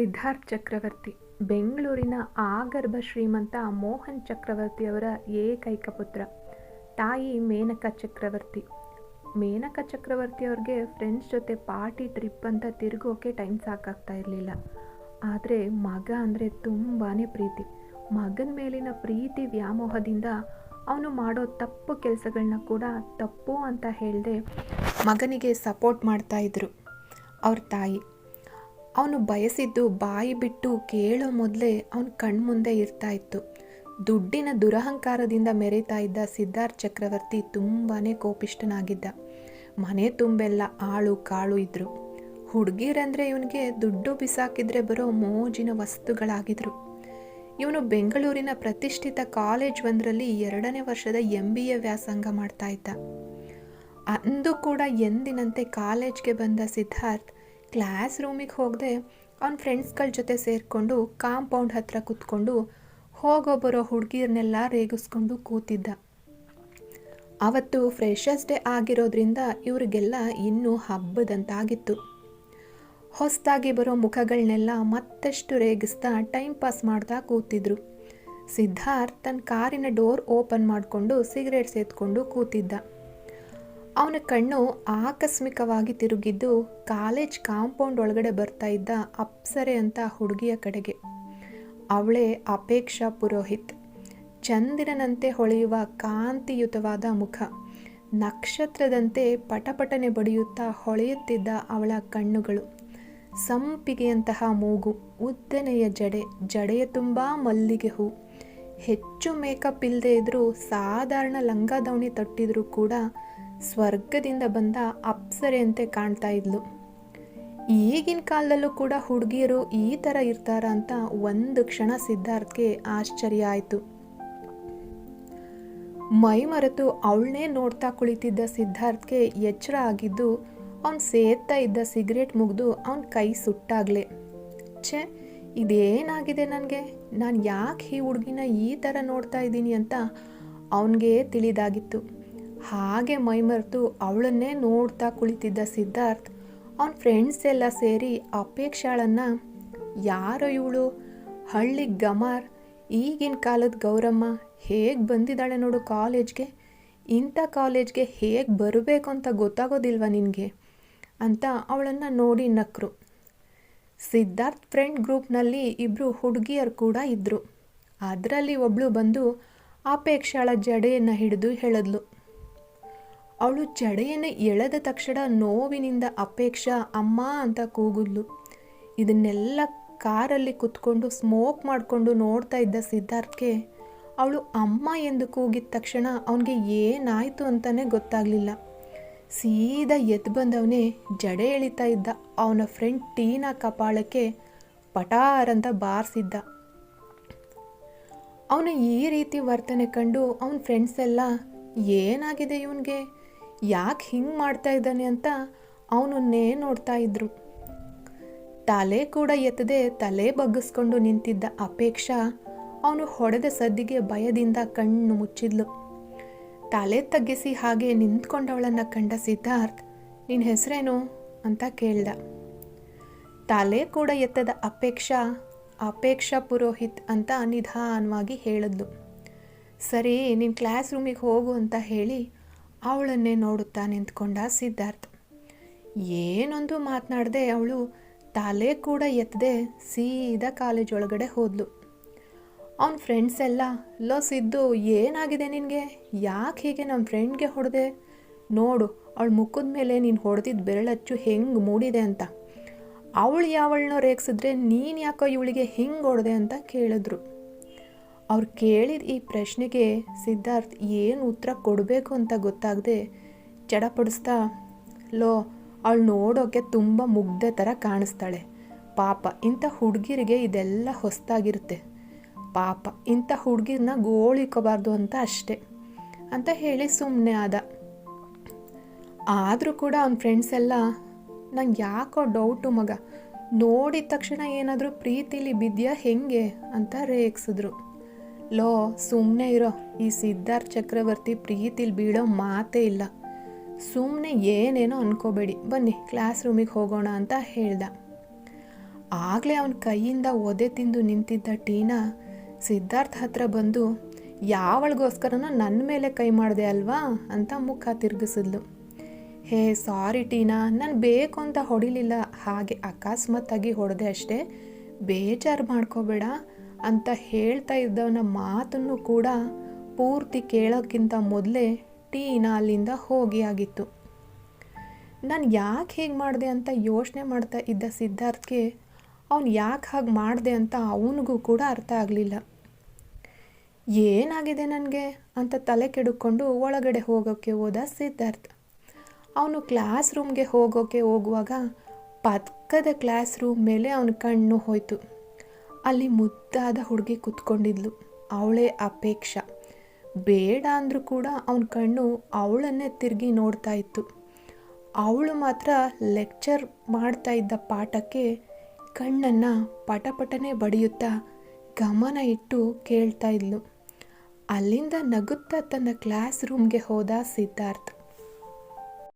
ಸಿದ್ಧಾರ್ಥ್ ಚಕ್ರವರ್ತಿ, ಬೆಂಗಳೂರಿನ ಆಗರ್ಭ ಶ್ರೀಮಂತ ಮೋಹನ್ ಚಕ್ರವರ್ತಿಯವರ ಏಕೈಕ ಪುತ್ರ, ತಾಯಿ ಮೇನಕಾ ಚಕ್ರವರ್ತಿ. ಮೇನಕಾ ಚಕ್ರವರ್ತಿಯವ್ರಿಗೆ ಫ್ರೆಂಡ್ಸ್ ಜೊತೆ ಪಾರ್ಟಿ ಟ್ರಿಪ್ ಅಂತ ತಿರುಗೋಕೆ ಟೈಮ್ ಸಾಕಾಗ್ತಾ ಇರಲಿಲ್ಲ. ಆದರೆ ಮಗ ಅಂದರೆ ತುಂಬಾ ಪ್ರೀತಿ. ಮಗನ ಮೇಲಿನ ಪ್ರೀತಿ ವ್ಯಾಮೋಹದಿಂದ ಅವನು ಮಾಡೋ ತಪ್ಪು ಕೆಲಸಗಳನ್ನ ಕೂಡ ತಪ್ಪು ಅಂತ ಹೇಳದೆ ಮಗನಿಗೆ ಸಪೋರ್ಟ್ ಮಾಡ್ತಾಯಿದ್ರು ಅವ್ರ ತಾಯಿ. ಅವನು ಬಯಸಿದ್ದು ಬಾಯಿ ಬಿಟ್ಟು ಕೇಳೋ ಮೊದಲೇ ಅವನ ಕಣ್ಮುಂದೆ ಇರ್ತಾ ಇತ್ತು. ದುಡ್ಡಿನ ದುರಹಂಕಾರದಿಂದ ಮೆರೀತಾ ಇದ್ದ ಸಿದ್ಧಾರ್ಥ್ ಚಕ್ರವರ್ತಿ ತುಂಬಾ ಕೋಪಿಷ್ಟನಾಗಿದ್ದ ಮನೆ ತುಂಬೆಲ್ಲ ಆಳು ಕಾಳು ಇದ್ದರು ಹುಡುಗಿರಂದರೆ ಇವನಿಗೆ ದುಡ್ಡು ಬಿಸಾಕಿದ್ರೆ ಬರೋ ಮೋಜಿನ ವಸ್ತುಗಳಾಗಿದ್ರು. ಇವನು ಬೆಂಗಳೂರಿನ ಪ್ರತಿಷ್ಠಿತ ಕಾಲೇಜ್ ಒಂದರಲ್ಲಿ ಎರಡನೇ ವರ್ಷದ ಎಂ ಬಿ ಎ ವ್ಯಾಸಂಗ ಮಾಡ್ತಾ ಇದ್ದ. ಅಂದು ಕೂಡ ಎಂದಿನಂತೆ ಕಾಲೇಜ್ಗೆ ಬಂದ ಸಿದ್ಧಾರ್ಥ್ ಕ್ಲಾಸ್ ರೂಮಿಗೆ ಹೋಗದೆ ಅವ್ನ ಫ್ರೆಂಡ್ಸ್ಗಳ ಜೊತೆ ಸೇರಿಕೊಂಡು ಕಾಂಪೌಂಡ್ ಹತ್ರ ಕೂತ್ಕೊಂಡು ಹೋಗೋ ಬರೋ ಹುಡುಗಿರನ್ನೆಲ್ಲ ರೇಗಿಸ್ಕೊಂಡು ಕೂತಿದ್ದ. ಅವತ್ತು ಫ್ರೆಷರ್ಸ್ ಡೇ ಆಗಿರೋದ್ರಿಂದ ಇವರಿಗೆಲ್ಲ ಇನ್ನೂ ಹಬ್ಬದಂತಾಗಿತ್ತು. ಹೊಸದಾಗಿ ಬರೋ ಮುಖಗಳನ್ನೆಲ್ಲ ಮತ್ತಷ್ಟು ರೇಗಿಸ್ತಾ ಟೈಮ್ ಪಾಸ್ ಮಾಡ್ತಾ ಕೂತಿದ್ರು. ಸಿದ್ಧಾರ್ಥ್ ತನ್ನ ಕಾರಿನ ಡೋರ್ ಓಪನ್ ಮಾಡಿಕೊಂಡು ಸಿಗರೇಟ್ ಸೇದ್ಕೊಂಡು ಕೂತಿದ್ದ. ಅವನ ಕಣ್ಣು ಆಕಸ್ಮಿಕವಾಗಿ ತಿರುಗಿದ್ದು ಕಾಲೇಜ್ ಕಾಂಪೌಂಡ್ ಒಳಗಡೆ ಬರ್ತಾ ಇದ್ದ ಅಪ್ಸರೆ ಅಂತ ಹುಡುಗಿಯ ಕಡೆಗೆ. ಅವಳೇ ಅಪೇಕ್ಷಾ ಪುರೋಹಿತ್. ಚಂದಿರನಂತೆ ಹೊಳೆಯುವ ಕಾಂತಿಯುತವಾದ ಮುಖ. ನಕ್ಷತ್ರದಂತೆ ಪಟಪಟನೆ ಬಡಿಯುತ್ತಾ ಹೊಳೆಯುತ್ತಿದ್ದ ಅವಳ ಕಣ್ಣುಗಳು. ಸಂಪಿಗೆಯಂತಹ ಮೂಗು, ಉದ್ದನೆಯ ಜಡೆ, ಜಡೆಯ ತುಂಬ ಮಲ್ಲಿಗೆ ಹೂ. ಹೆಚ್ಚು ಮೇಕಪ್ ಇಲ್ಲದೆ ಇದ್ದರೂ ಸಾಧಾರಣ ಲಂಗ ದವಣಿ ತೊಟ್ಟಿದ್ರೂ ಕೂಡ ಸ್ವರ್ಗದಿಂದ ಬಂದ ಅಪ್ಸರೆಯಂತೆ ಕಾಣ್ತಾ ಇದ್ಲು. ಈಗಿನ ಕಾಲದಲ್ಲೂ ಕೂಡ ಹುಡುಗಿಯರು ಈ ಥರ ಇರ್ತಾರ ಅಂತ ಒಂದು ಕ್ಷಣ ಸಿದ್ಧಾರ್ಥ್ಗೆ ಆಶ್ಚರ್ಯ ಆಯಿತು. ಮೈ ಮರೆತು ಅವಳನ್ನೇ ನೋಡ್ತಾ ಕುಳಿತಿದ್ದ ಸಿದ್ಧಾರ್ಥ್ಗೆ ಎಚ್ಚರ ಆಗಿದ್ದು, ಅವನು ಸೇದ್ತಾ ಇದ್ದ ಸಿಗರೇಟ್ ಮುಗಿದು ಅವನ ಕೈ ಸುಟ್ಟಾಗ್ಲೆ. ಛೆ, ಇದೇನಾಗಿದೆ ನನಗೆ? ನಾನು ಯಾಕೆ ಈ ಹುಡುಗಿನ ಈ ಥರ ನೋಡ್ತಾ ಇದ್ದೀನಿ ಅಂತ ಅವನಿಗೆ ತಿಳಿದಾಗಿತ್ತು. ಹಾಗೆ ಮೈಮರೆತು ಅವಳನ್ನೇ ನೋಡ್ತಾ ಕುಳಿತಿದ್ದ ಸಿದ್ಧಾರ್ಥ್ ಅವನ ಫ್ರೆಂಡ್ಸ್ ಎಲ್ಲ ಸೇರಿ ಅಪೇಕ್ಷಾಳನ್ನು ಯಾರೋ ಇವಳು? ಹಳ್ಳಿ ಗಮಾರ್, ಈಗಿನ ಕಾಲದ ಗೌರಮ್ಮ ಹೇಗೆ ಬಂದಿದ್ದಾಳೆ ನೋಡು ಕಾಲೇಜ್ಗೆ? ಇಂಥ ಕಾಲೇಜ್ಗೆ ಹೇಗೆ ಬರಬೇಕು ಅಂತ ಗೊತ್ತಾಗೋದಿಲ್ವ ನಿನಗೆ? ಅಂತ ಅವಳನ್ನು ನೋಡಿ ನಕ್ಕರು ಸಿದ್ಧಾರ್ಥ್ ಫ್ರೆಂಡ್ ಗ್ರೂಪ್ನಲ್ಲಿ ಇಬ್ಬರು ಹುಡುಗಿಯರು ಕೂಡ ಇದ್ದರು ಅದರಲ್ಲಿ ಒಬ್ಬಳು ಬಂದು ಅಪೇಕ್ಷಾಳ ಜಡೆಯನ್ನು ಹಿಡಿದು ಹೇಳಿದ್ಲು. ಅವಳು ಜಡೆಯನ್ನು ಎಳೆದ ತಕ್ಷಣ ನೋವಿನಿಂದ ಅಪೇಕ್ಷಾ ಅಮ್ಮ ಅಂತ ಕೂಗಿದ್ಲು. ಇದನ್ನೆಲ್ಲ ಕಾರಲ್ಲಿ ಕುತ್ಕೊಂಡು ಸ್ಮೋಕ್ ಮಾಡಿಕೊಂಡು ನೋಡ್ತಾ ಇದ್ದ ಸಿದ್ಧಾರ್ಥ್ಗೆ ಅವಳು ಅಮ್ಮ ಎಂದು ಕೂಗಿದ ತಕ್ಷಣ ಅವನಿಗೆ ಏನಾಯಿತು ಅಂತಲೇ ಗೊತ್ತಾಗಲಿಲ್ಲ. ಸೀದಾ ಎದ್ದು ಬಂದವನೇ ಜಡೆ ಎಳಿತಾ ಇದ್ದ. ಅವನ ಫ್ರೆಂಡ್ ಟೀನಾ ಕಪಾಳಕ್ಕೆ ಪಟಾರ್ ಅಂತ ಬಾರಿಸಿದ್ದ. ಅವನ ಈ ರೀತಿ ವರ್ತನೆ ಕಂಡು ಅವನ ಫ್ರೆಂಡ್ಸ್ ಎಲ್ಲ ಏನಾಗಿದೆ ಇವನಿಗೆ? ಯಾಕೆ ಹಿಂಗೆ ಮಾಡ್ತಾ ಇದ್ದಾನೆ ಅಂತ ಅವನನ್ನೇ ನೋಡ್ತಾ ಇದ್ರು. ತಲೆ ಕೂಡ ಎತ್ತದೆ ತಲೆ ಬಗ್ಗಿಸ್ಕೊಂಡು ನಿಂತಿದ್ದ ಅಪೇಕ್ಷಾ ಅವನು ಹೊಡೆದ ಸದ್ದಿಗೆ ಭಯದಿಂದ ಕಣ್ಣು ಮುಚ್ಚಿದ್ಲು. ತಲೆ ತಗ್ಗಿಸಿ ಹಾಗೆ ನಿಂತ್ಕೊಂಡವಳನ್ನು ಕಂಡ ಸಿದ್ಧಾರ್ಥ್ ನಿನ್ನ ಹೆಸರೇನು? ಅಂತ ಕೇಳ್ದ. ತಲೆ ಕೂಡ ಎತ್ತದ ಅಪೇಕ್ಷಾ ಅಪೇಕ್ಷಾ ಪುರೋಹಿತ್ ಅಂತ ನಿಧಾನವಾಗಿ ಹೇಳಿದ್ಲು. ಸರಿ ನಿನ್ನ ಕ್ಲಾಸ್ ರೂಮಿಗೆ ಹೋಗು ಅಂತ ಹೇಳಿ ಅವಳನ್ನೇ ನೋಡುತ್ತಾ ನಿಂತ್ಕೊಂಡ ಸಿದ್ಧಾರ್ಥ್. ಏನೊಂದು ಮಾತನಾಡದೆ ಅವಳು ತಲೆ ಕೂಡ ಎತ್ತದೆ ಸೀದಾ ಕಾಲೇಜ್ ಒಳಗಡೆ ಹೋದ್ಲು. ಅವನ ಫ್ರೆಂಡ್ಸ್ ಎಲ್ಲ, ಲೋ ಸಿದ್ದು, ಏನಾಗಿದೆ ನಿನಗೆ? ಯಾಕೆ ಹೀಗೆ ನಮ್ಮ ಫ್ರೆಂಡ್ಗೆ ಹೊಡೆದೆ? ನೋಡು, ಅವಳು ಮುಖದ ಮೇಲೆ ನೀನು ಹೊಡೆದಿದ್ದ ಬೆರಳಚ್ಚು ಹೆಂಗೆ ಮೂಡಿದೆ ಅಂತ. ಅವಳು ಯಾವಳನ್ನೋ ರೇಗಿಸಿದ್ರೆ ನೀನು ಯಾಕೋ ಇವಳಿಗೆ ಹೆಂಗೆ ಹೊಡೆದೆ ಅಂತ ಕೇಳಿದ್ರು. ಅವ್ರು ಕೇಳಿದ ಈ ಪ್ರಶ್ನೆಗೆ ಸಿದ್ಧಾರ್ಥ್ ಏನು ಉತ್ತರ ಕೊಡಬೇಕು ಅಂತ ಗೊತ್ತಾಗದೆ ಚಡಪಡಿಸ್ತಾ, ಲೋ, ಅವಳು ನೋಡೋಕ್ಕೆ ತುಂಬ ಮುಗ್ದೆ ಥರ ಕಾಣಿಸ್ತಾಳೆ. ಪಾಪ, ಇಂಥ ಹುಡುಗಿರಿಗೆ ಇದೆಲ್ಲ ಹೊಸ್ತಾಗಿರುತ್ತೆ. ಪಾಪ, ಇಂಥ ಹುಡುಗಿರನ್ನ ಗೋಳಿಕೋಬಾರ್ದು ಅಂತ ಅಷ್ಟೆ, ಅಂತ ಹೇಳಿ ಸುಮ್ಮನೆ ಆದ. ಆದರೂ ಕೂಡ ಅವನ ಫ್ರೆಂಡ್ಸ್ ಎಲ್ಲ, ನಂಗೆ ಯಾಕೋ ಡೌಟು ಮಗ, ನೋಡಿದ ತಕ್ಷಣ ಏನಾದರೂ ಪ್ರೀತಿಲಿ ಬಿದ್ಯಾ ಹೆಂಗೆ? ಅಂತ ರೇಗಿಸಿದ್ರು. ಲೋ ಸುಮ್ಮನೆ ಇರೋ. ಈ ಸಿದ್ಧಾರ್ಥ ಚಕ್ರವರ್ತಿ ಪ್ರೀತಿಲಿ ಬೀಳೋ ಮಾತೇ ಇಲ್ಲ. ಸುಮ್ಮನೆ ಏನೇನೋ ಅನ್ಕೋಬೇಡಿ. ಬನ್ನಿ, ಕ್ಲಾಸ್ ರೂಮಿಗೆ ಹೋಗೋಣ ಅಂತ ಹೇಳ್ದ. ಆಗಲೇ ಅವನ ಕೈಯಿಂದ ಒದೆ ತಿಂದು ನಿಂತಿದ್ದ ಟೀನಾ ಸಿದ್ಧಾರ್ಥ ಹತ್ರ ಬಂದು, ಯಾವಳಿಗೋಸ್ಕರನೋ ನನ್ನ ಮೇಲೆ ಕೈ ಮಾಡಿದೆ ಅಲ್ವಾ? ಅಂತ ಮುಖ ತಿರುಗಿಸಿದ್ಲು. ಹೇ, ಸಾರಿ ಟೀನಾ, ನಾನು ಬೇಕು ಅಂತ ಹೊಡಿಲಿಲ್ಲ. ಹಾಗೆ ಅಕಸ್ಮಾತ್ತಾಗಿ ಹೊಡೆದೆ ಅಷ್ಟೇ. ಬೇಜಾರು ಮಾಡ್ಕೋಬೇಡ. ಅಂತ ಹೇಳ್ತಾ ಇದ್ದವನ ಮಾತನ್ನು ಕೂಡ ಪೂರ್ತಿ ಕೇಳೋಕ್ಕಿಂತ ಮೊದಲೇ ಟೀನ ಅಲ್ಲಿಂದ ಹೋಗಿ ಆಗಿತ್ತು. ನಾನು ಯಾಕೆ ಹೇಗೆ ಮಾಡಿದೆ ಅಂತ ಯೋಚನೆ ಮಾಡ್ತಾ ಇದ್ದ ಸಿದ್ಧಾರ್ಥ್ಗೆ ಅವನು ಯಾಕೆ ಹಾಗೆ ಮಾಡಿದೆ ಅಂತ ಅವನಿಗೂ ಕೂಡ ಅರ್ಥ ಆಗಲಿಲ್ಲ. ಏನಾಗಿದೆ ನನಗೆ? ಅಂತ ತಲೆ ಕೆಡುಕೊಂಡು ಒಳಗಡೆ ಹೋಗೋಕ್ಕೆ ಹೋದ ಸಿದ್ಧಾರ್ಥ್. ಅವನು ಕ್ಲಾಸ್ ರೂಮ್ಗೆ ಹೋಗೋಕ್ಕೆ ಹೋಗುವಾಗ ಪಕ್ಕದ ಕ್ಲಾಸ್ ರೂಮ್ ಮೇಲೆ ಅವನ ಕಣ್ಣು ಹೋಯ್ತು. ಅಲ್ಲಿ ಮುದ್ದಾದ ಹುಡುಗಿ ಕೂತ್ಕೊಂಡಿದ್ಲು. ಅವಳೇ ಅಪೇಕ್ಷ. ಬೇಡ ಅಂದರೂ ಕೂಡ ಅವನ ಕಣ್ಣು ಅವಳನ್ನೇ ತಿರುಗಿ ನೋಡ್ತಾ ಇತ್ತು. ಅವಳು ಮಾತ್ರ ಲೆಕ್ಚರ್ ಮಾಡ್ತಾ ಇದ್ದ ಪಾಠಕ್ಕೆ ಕಣ್ಣನ್ನು ಪಟಪಟನೆ ಬಡಿಯುತ್ತಾ ಗಮನ ಇಟ್ಟು ಕೇಳ್ತಾ ಇದ್ಲು. ಅಲ್ಲಿಂದ ನಗುತ್ತಾ ತನ್ನ ಕ್ಲಾಸ್ ರೂಮ್ಗೆ ಹೋದ ಸಿದ್ಧಾರ್ಥ್.